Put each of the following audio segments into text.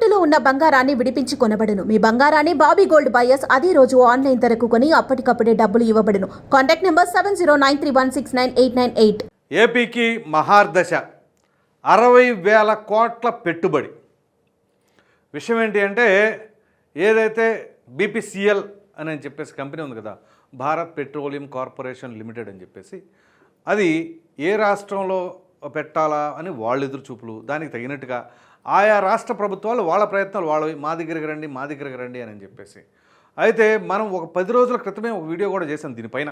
తాకట్టులో ఉన్న బంగారాన్ని విడిపించి కొనబడును. మీ బంగారాన్ని బాబీ గోల్డ్ బయర్స్ అదే రోజు ఆన్లైన్ ధరకు కొని అప్పటికప్పుడే డబ్బులు ఇవ్వబడును. Contact number seven zero nine three one six nine eight nine eight. ఏపీకి మహార్దశ. అరవై వేల కోట్ల పెట్టుబడి. విషయం ఏంటి అంటే ఏదైతే బీపీసీఎల్ అని అని చెప్పేసి కంపెనీ ఉంది కదా భారత్ పెట్రోలియం కార్పొరేషన్ లిమిటెడ్ అని చెప్పేసి అది ఏ రాష్ట్రంలో పెట్టాలా అని వాళ్ళ ఎదురు చూపులు. దానికి తగినట్టుగా ఆయా రాష్ట్ర ప్రభుత్వాలు వాళ్ళ ప్రయత్నాలు వాళ్ళవి మా దగ్గరికి రండి మా దగ్గరికి రండి అని చెప్పేసి. అయితే మనం ఒక పది రోజుల క్రితమే ఒక వీడియో కూడా చేసాం దీనిపైన.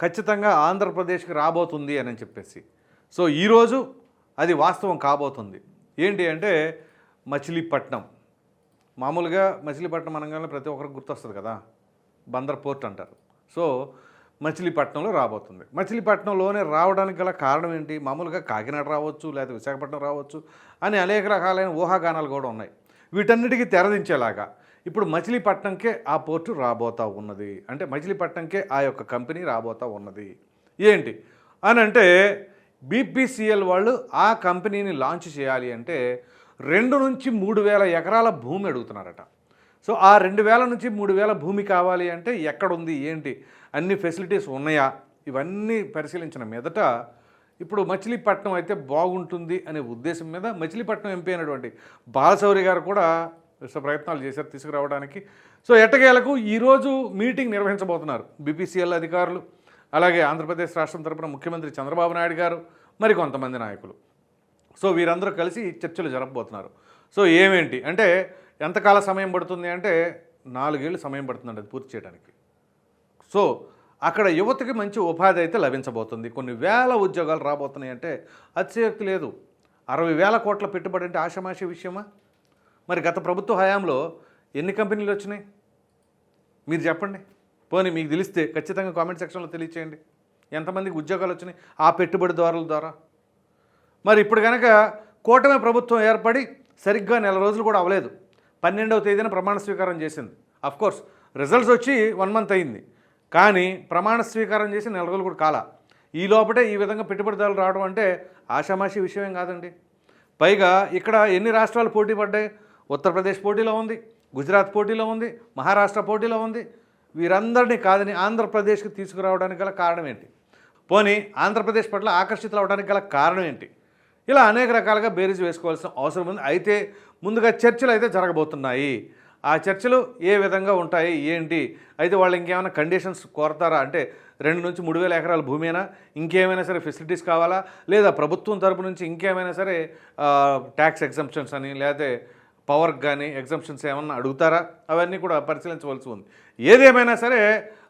ఖచ్చితంగా ఆంధ్రప్రదేశ్కి రాబోతుంది అని చెప్పేసి. సో ఈరోజు అది వాస్తవం కాబోతుంది. ఏంటి అంటే మచిలీపట్నం. మామూలుగా మచిలీపట్నం అనగానే ప్రతి ఒక్కరికి గుర్తొస్తుంది కదా. బందర్ పోర్ట్ అంటారు. సో మచిలీపట్నంలో రాబోతుంది. మచిలీపట్నంలోనే రావడానికి గల కారణం ఏంటి? మామూలుగా కాకినాడ రావచ్చు లేదా విశాఖపట్నం రావచ్చు అని అనేక రకాలైన ఊహాగానాలు కూడా ఉన్నాయి. వీటన్నిటికీ తెరదించేలాగా ఇప్పుడు మచిలీపట్నంకే ఆ పోర్టు రాబోతా ఉన్నది. అంటే మచిలీపట్నంకే ఆ యొక్క కంపెనీ రాబోతా ఉన్నది. ఏంటి? అని అంటే బీపీసీఎల్ వాళ్ళు ఆ కంపెనీని లాంచ్ చేయాలి అంటే రెండు నుంచి మూడు వేల ఎకరాల భూమి అడుగుతున్నారట. సో ఆ రెండు వేల నుంచి మూడు వేల భూమి కావాలి అంటే ఎక్కడుంది? ఏంటి? అన్ని ఫెసిలిటీస్ ఉన్నాయా? ఇవన్నీ పరిశీలించిన మీదట ఇప్పుడు మచిలీపట్నం అయితే బాగుంటుంది అనే ఉద్దేశం మీద మచిలీపట్నం ఎంపీ అయినటువంటి బాలశౌరి గారు కూడా ప్రయత్నాలు చేశారు తీసుకురావడానికి. సో ఎట్టకేలకు ఈరోజు మీటింగ్ నిర్వహించబోతున్నారు బీపీసీఎల్ అధికారులు అలాగే ఆంధ్రప్రదేశ్ రాష్ట్రం తరపున ముఖ్యమంత్రి చంద్రబాబు నాయుడు గారు మరి కొంతమంది నాయకులు. సో వీరందరూ కలిసి చర్చలు జరపబోతున్నారు. సో ఏమేంటి? అంటే ఎంతకాల సమయం పడుతుంది అంటే నాలుగేళ్ళు సమయం పడుతుందండి అది పూర్తి చేయడానికి. సో అక్కడ యువతకి మంచి ఉపాధి అయితే లభించబోతుంది. కొన్ని వేల ఉద్యోగాలు రాబోతున్నాయి అంటే అతిశయోక్తి లేదు. అరవై వేల కోట్ల పెట్టుబడి అంటే ఆషమాషి విషయమా? మరి గత ప్రభుత్వ హయాంలో ఎన్ని కంపెనీలు వచ్చినాయి? మీరు చెప్పండి. పోనీ మీకు తెలిస్తే ఖచ్చితంగా కామెంట్ సెక్షన్లో తెలియచేయండి. ఎంతమందికి ఉద్యోగాలు వచ్చినాయి? ఆ పెట్టుబడిదారుల ద్వారా. మరి ఇప్పుడు కనుక కూటమి ప్రభుత్వం ఏర్పడి సరిగ్గా నెల రోజులు కూడా అవ్వలేదు. పన్నెండవ తేదీన ప్రమాణ స్వీకారం చేసింది. కోర్స్ రిజల్ట్స్ వచ్చి వన్ మంత్ అయింది. కానీ ప్రమాణ స్వీకారం చేసి నెల రోజులు కూడా కాల. ఈ లోపటే ఈ విధంగా పెట్టుబడిదారులు రావడం అంటే ఆషామాషి విషయమేం కాదండి. పైగా ఇక్కడ ఎన్ని రాష్ట్రాలు పోటీ పడ్డాయి? ఉత్తరప్రదేశ్ పోటీలో ఉంది గుజరాత్ పోటీలో ఉంది మహారాష్ట్ర పోటీలో ఉంది. వీరందరినీ కాదని ఆంధ్రప్రదేశ్కి తీసుకురావడానికి గల కారణం ఏంటి? పోనీ ఆంధ్రప్రదేశ్ పట్ల ఆకర్షితులు అవడానికి గల కారణం ఏంటి? ఇలా అనేక రకాలుగా బేరీజ్ వేసుకోవాల్సిన అవసరం ఉంది. అయితే ముందుగా చర్చలు అయితే జరగబోతున్నాయి. ఆ చర్చలు ఏ విధంగా ఉంటాయి ఏంటి? అయితే వాళ్ళు ఇంకేమైనా కండిషన్స్ కోరతారా? అంటే రెండు నుంచి మూడు వేల ఎకరాల భూమేనా? ఇంకేమైనా సరే ఫెసిలిటీస్ కావాలా? లేదా ప్రభుత్వం తరపు నుంచి ఇంకేమైనా సరే ట్యాక్స్ ఎగ్జంప్షన్స్ అని లేకపోతే పవర్ కానీ ఎగ్జంప్షన్స్ ఏమన్నా అడుగుతారా? అవన్నీ కూడా పరిశీలించవలసి ఉంది. ఏదేమైనా సరే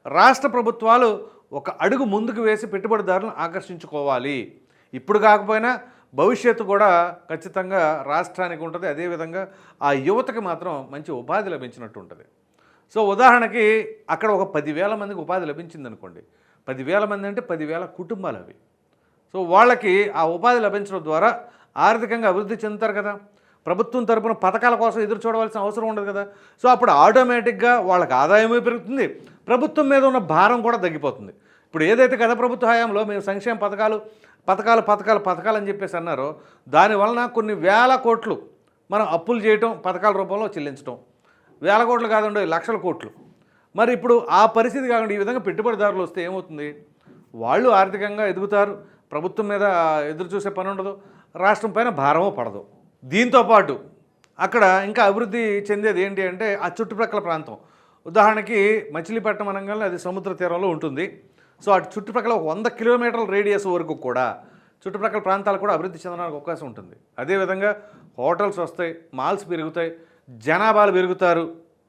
రాష్ట్ర ప్రభుత్వాలు ఒక అడుగు ముందుకు వేసి పెట్టుబడిదారులను ఆకర్షించుకోవాలి. ఇప్పుడు కాకపోయినా భవిష్యత్తు కూడా ఖచ్చితంగా రాష్ట్రానికి ఉంటుంది. అదేవిధంగా ఆ యువతకి మాత్రం మంచి ఉపాధి లభించినట్టు ఉంటుంది. సో ఉదాహరణకి అక్కడ ఒక పదివేల మందికి ఉపాధి లభించింది అనుకోండి పదివేల మంది అంటే పదివేల కుటుంబాలు అవి. సో వాళ్ళకి ఆ ఉపాధి లభించడం ద్వారా ఆర్థికంగా అభివృద్ధి చెందుతారు కదా. ప్రభుత్వం తరపున పథకాల కోసం ఎదురు చూడవలసిన అవసరం ఉండదు కదా. సో అప్పుడు ఆటోమేటిక్గా వాళ్ళకి ఆదాయమే పెరుగుతుంది. ప్రభుత్వం మీద ఉన్న భారం కూడా తగ్గిపోతుంది. ఇప్పుడు ఏదైతే గత ప్రభుత్వ హయాంలో మేము సంక్షేమ పథకాలు పథకాలు పథకాలు పథకాలు అని చెప్పేసి అన్నారు. దానివలన కొన్ని వేల కోట్లు మనం అప్పులు చేయటం పథకాల రూపంలో చెల్లించడం వేల కోట్లు కాదండి లక్షల కోట్లు. మరి ఇప్పుడు ఆ పరిస్థితి కాకుండా ఈ విధంగా పెట్టుబడిదారులు వస్తే ఏమవుతుంది? వాళ్ళు ఆర్థికంగా ఎదుగుతారు ప్రభుత్వం మీద ఎదురు చూసే పని ఉండదు రాష్ట్రం పైన భారమో పడదు. దీంతో పాటు అక్కడ ఇంకా అభివృద్ధి చెందేది ఏంటి అంటే ఆ చుట్టుప్రక్కల ప్రాంతం. ఉదాహరణకి మచిలీపట్నం అనగానే అది సముద్ర తీరంలో ఉంటుంది. సో అటు చుట్టుప్రక్కల ఒక వంద కిలోమీటర్ల రేడియస్ వరకు కూడా చుట్టుప్రక్కల ప్రాంతాలు కూడా అభివృద్ధి చెందడానికి అవకాశం ఉంటుంది. అదేవిధంగా హోటల్స్ వస్తాయి మాల్స్ పెరుగుతాయి జనాభాలు పెరుగుతారు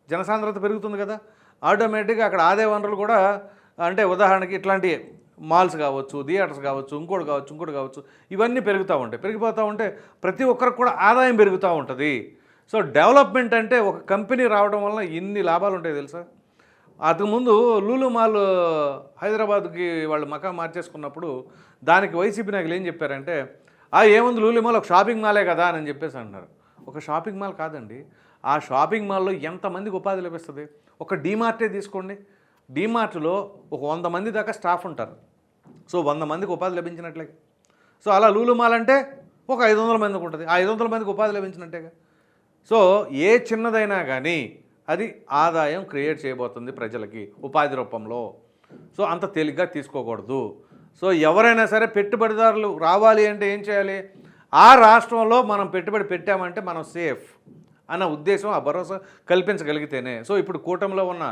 జనసాంద్రత పెరుగుతుంది కదా. ఆటోమేటిక్గా అక్కడ ఆదాయ వనరులు కూడా అంటే ఉదాహరణకి ఇట్లాంటి మాల్స్ కావచ్చు థియేటర్స్ కావచ్చు ఇంకోటి కావచ్చు ఇంకోటి కావచ్చు ఇవన్నీ పెరుగుతూ ఉంటాయి. పెరిగిపోతూ ఉంటే ప్రతి ఒక్కరికి కూడా ఆదాయం పెరుగుతూ ఉంటుంది. సో డెవలప్మెంట్ అంటే ఒక కంపెనీ రావడం వల్ల ఎన్ని లాభాలు ఉంటాయి తెలుసా? అంతకుముందు లూలు మాల్ హైదరాబాద్కి వాళ్ళు మకా మార్చేసుకున్నప్పుడు దానికి వైసీపీ నాయకులు ఏం చెప్పారంటే ఆ ఏముంది లూలు మాల్ ఒక షాపింగ్ మాలే కదా అని చెప్పేసి అంటున్నారు. ఒక షాపింగ్ మాల్ కాదండి. ఆ షాపింగ్ మాల్లో ఎంతమందికి ఉపాధి లభిస్తుంది? ఒక డీమార్టే తీసుకోండి. డీమార్ట్లో ఒక వంద మంది దాకా స్టాఫ్ ఉంటారు. సో వంద మందికి ఉపాధి లభించినట్లే. సో అలా లూలు మాల్ అంటే ఒక ఐదు వందల మందికి ఉంటుంది. ఆ ఐదు వందల మందికి ఉపాధి లభించినట్టేగా. సో ఏ చిన్నదైనా కానీ అది ఆదాయం క్రియేట్ చేయబోతుంది ప్రజలకి ఉపాధి రూపంలో. సో అంత తేలిగ్గా తీసుకోకూడదు. సో ఎవరైనా సరే పెట్టుబడిదారులు రావాలి అంటే ఏం చేయాలి? ఆ రాష్ట్రంలో మనం పెట్టుబడి పెట్టామంటే మనం సేఫ్ అన్న ఉద్దేశం ఆ భరోసా కల్పించగలిగితేనే. సో ఇప్పుడు కూటమిలో ఉన్న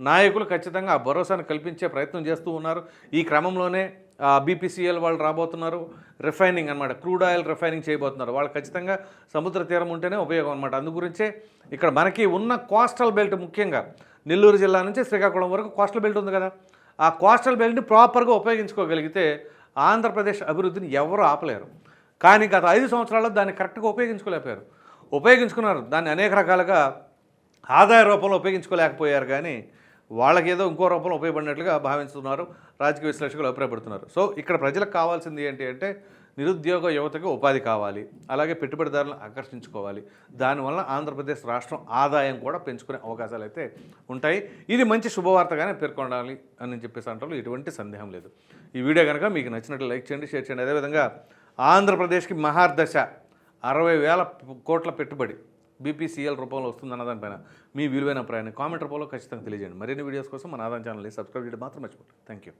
నాయకులు ఖచ్చితంగా ఆ భరోసాను కల్పించే ప్రయత్నం చేస్తూ ఉన్నారు. ఈ క్రమంలోనే బీపీసీఎల్ వాళ్ళు రాబోతున్నారు. రిఫైనింగ్ అనమాట క్రూడ్ ఆయిల్ రిఫైనింగ్ చేయబోతున్నారు. వాళ్ళు ఖచ్చితంగా సముద్ర తీరం ఉంటేనే ఉపయోగం అనమాట అందు గురించే ఇక్కడ మనకి ఉన్న కోస్టల్ బెల్ట్ ముఖ్యంగా నెల్లూరు జిల్లా నుంచి శ్రీకాకుళం వరకు కోస్టల్ బెల్ట్ ఉంది కదా. ఆ కోస్టల్ బెల్ట్ని ప్రాపర్గా ఉపయోగించుకోగలిగితే ఆంధ్రప్రదేశ్ అభివృద్ధిని ఎవరు ఆపలేరు. కానీ గత ఐదు సంవత్సరాల్లో దాన్ని కరెక్ట్గా ఉపయోగించుకోలేకపోయారు. ఉపయోగించుకున్నారు. దాన్ని అనేక రకాలుగా ఆదాయ రూపంలో ఉపయోగించుకోలేకపోయారు కానీ వాళ్ళకి ఏదో ఇంకో రూపంలో ఉపయోగపడినట్లుగా భావిస్తున్నారు రాజకీయ విశ్లేషకులు అభిప్రాయపడుతున్నారు. సో ఇక్కడ ప్రజలకు కావాల్సింది ఏంటి అంటే నిరుద్యోగ యువతకు ఉపాధి కావాలి అలాగే పెట్టుబడిదారులను ఆకర్షించుకోవాలి. దానివల్ల ఆంధ్రప్రదేశ్ రాష్ట్రం ఆదాయం కూడా పెంచుకునే అవకాశాలు అయితే ఉంటాయి. ఇది మంచి శుభవార్తగానే పేర్కొనాలి అని చెప్పేసి అంటారు. ఎటువంటి సందేహం లేదు. ఈ వీడియో కనుక మీకు నచ్చినట్లు లైక్ చేయండి షేర్ చేయండి. అదేవిధంగా ఆంధ్రప్రదేశ్కి మహార్దశ అరవై వేల కోట్ల పెట్టుబడి. బీపీసీఎల్ రూపంలో వస్తుంది అన్నదానిపైన మీ విలువైన అభిప్రాయాన్ని కామెంట్ రూపంలో ఖచ్చితంగా తెలియజేయండి. మరిన్ని వీడియోస్ కోసం మన ఆదాయం ఛానల్ని సబ్స్క్రైబ్ చేయడం మాత్రం మర్చిపోండి థ్యాంక్ యూ